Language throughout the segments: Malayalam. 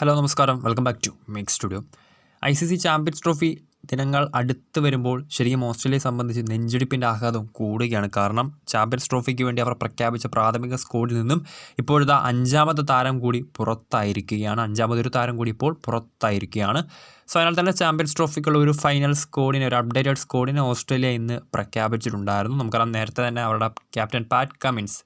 ഹലോ നമസ്കാരം. Welcome back to make studio. I C C champions trophy ദിനങ്ങൾ അടുത്ത് വരുമ്പോൾ ശരിക്കും ഓസ്ട്രേലിയയെ സംബന്ധിച്ച് നെഞ്ചിടിപ്പിന്റെ ആഘാതം കൂടുകയാണ്. കാരണം ചാമ്പ്യൻസ് ട്രോഫിക്ക് വേണ്ടി അവർ പ്രഖ്യാപിച്ച പ്രാഥമിക സ്കോഡിൽ നിന്നും ഇപ്പോഴത്തെ അഞ്ചാമത്തെ താരം കൂടി പുറത്തായിരിക്കുകയാണ്. അഞ്ചാമതൊരു താരം കൂടി ഇപ്പോൾ പുറത്തായിരിക്കുകയാണ്. സോ അതിനാൽ തന്നെ ചാമ്പ്യൻസ് ട്രോഫിക്കുള്ള ഒരു ഫൈനൽ സ്കോഡിനെ ഒരു അപ്ഡേറ്റഡ് സ്കോഡിനെ ഓസ്ട്രേലിയ ഇന്ന് പ്രഖ്യാപിച്ചിട്ടുണ്ടായിരുന്നു. നമുക്കറിയാം നേരത്തെ തന്നെ അവരുടെ ക്യാപ്റ്റൻ പാറ്റ് കമിൻസ്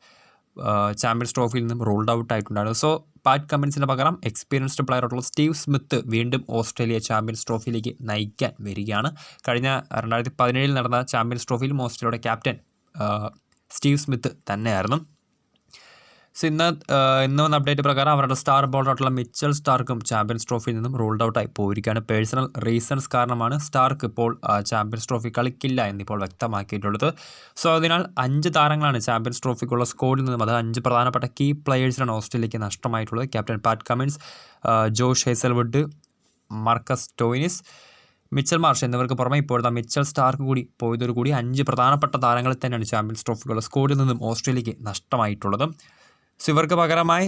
ചാമ്പ്യൻസ് ട്രോഫിയിൽ നിന്നും റോൾഡ് ഔട്ട് ആയിട്ടുണ്ടായിരുന്നു സോ പാറ്റ് കമ്മിൻസിന് പകരം എക്സ്പീരിയൻസ്ഡ് പ്ലെയർ ആയിട്ടുള്ള സ്റ്റീവ് സ്മിത്ത് വീണ്ടും ഓസ്ട്രേലിയ ചാമ്പ്യൻസ് ട്രോഫിയിലേക്ക് നയിക്കാൻ വരികയാണ്. കഴിഞ്ഞ രണ്ടായിരത്തി പതിനേഴിൽ നടന്ന ചാമ്പ്യൻസ് ട്രോഫിയിലും ഓസ്ട്രേലിയയുടെ ക്യാപ്റ്റൻ സ്റ്റീവ് സ്മിത്ത് തന്നെയായിരുന്നു. സോ ഇന്ന് ഇന്ന് വന്ന അപ്ഡേറ്റ് പ്രകാരം അവരുടെ സ്റ്റാർ ബോളറായിട്ടുള്ള മിച്ചൽ സ്റ്റാർക്കും ചാമ്പ്യൻസ് ട്രോഫിയിൽ നിന്നും റൂൾഡ് ഔട്ടായി പോയിരിക്കുകയാണ്. പേഴ്സണൽ റീസൺസ് കാരണമാണ് സ്റ്റാർക്ക് ഇപ്പോൾ ചാമ്പ്യൻസ് ട്രോഫി കളിക്കില്ല എന്നിപ്പോൾ വ്യക്തമാക്കിയിട്ടുള്ളത്. സോ അതിനാൽ അഞ്ച് താരങ്ങളാണ് ചാമ്പ്യൻസ് ട്രോഫിക്കുള്ള സ്കോഡിൽ നിന്നും അത് അഞ്ച് പ്രധാനപ്പെട്ട കീ പ്ലെയേഴ്സിനാണ് ഓസ്ട്രേലിയക്ക് നഷ്ടമായിട്ടുള്ളത്. Captain Pat Cummins Josh Hazlewood Marcus Stoinis Mitchell Marsh എന്നിവർക്ക് പുറമെ ഇപ്പോഴത്തെ മിച്ചൽ സ്റ്റാർക്ക് കൂടി പോയതോടുകൂടി അഞ്ച് പ്രധാനപ്പെട്ട താരങ്ങളിൽ തന്നെയാണ് ചാമ്പ്യൻസ് ട്രോഫിക്കുള്ള സ്കോഡിൽ നിന്നും ഓസ്ട്രേലിയക്ക് നഷ്ടമായിട്ടുള്ളത്. ഇവർക്ക് പകരമായി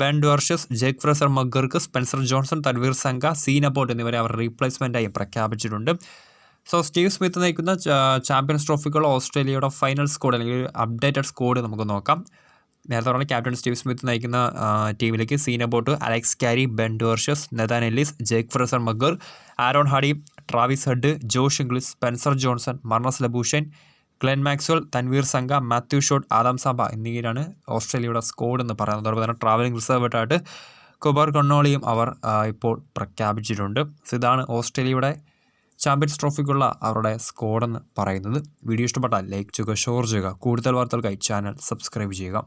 Ben Dwarshuis Jake Fraser McGurk Spencer Johnson Tanveer Sangha Sean Abbott എന്നിവരെ അവർ റീപ്ലേസ്മെന്റായി പ്രഖ്യാപിച്ചിട്ടുണ്ട്. സോ സ്റ്റീവ് സ്മിത്ത് നയിക്കുന്ന ചാമ്പ്യൻസ് ട്രോഫിക്കുള്ള ഓസ്ട്രേലിയയുടെ ഫൈനൽ സ്കോഡ് അല്ലെങ്കിൽ അപ്ഡേറ്റഡ് സ്കോഡ് നമുക്ക് നോക്കാം. നേരത്തെ പറഞ്ഞ ക്യാപ്റ്റൻ സ്റ്റീവ് സ്മിത്ത് നയിക്കുന്ന ടീമിലേക്ക് Sean Abbott Alex Ben Dwarshuis Nathan Ellis Jake Fraser McGurk Aaron Hardie Travis Head Josh Inglis Spencer Johnson Marnus Labuschagne Glenn Maxwell Tanveer Sangha Matthew Short Adam സാബ എന്നിവരാണ് ഓസ്ട്രേലിയയുടെ സ്കോഡ് എന്ന് പറയുന്നത്. അതുപോലെ തന്നെ ട്രാവലിംഗ് റിസർവായിട്ടായിട്ട് കുബർ കൊണ്ണോളിയും അവർ ഇപ്പോൾ പ്രഖ്യാപിച്ചിട്ടുണ്ട്. ഇതാണ് ഓസ്ട്രേലിയയുടെ ചാമ്പ്യൻസ് ട്രോഫിക്കുള്ള അവരുടെ സ്കോഡെന്ന് പറയുന്നത്. വീഡിയോ ഇഷ്ടപ്പെട്ടാൽ ലൈക്ക് ചെയ്യുക ഷെയർ ചെയ്യുക. കൂടുതൽ വാർത്തകൾക്കായി ചാനൽ സബ്സ്ക്രൈബ് ചെയ്യുക.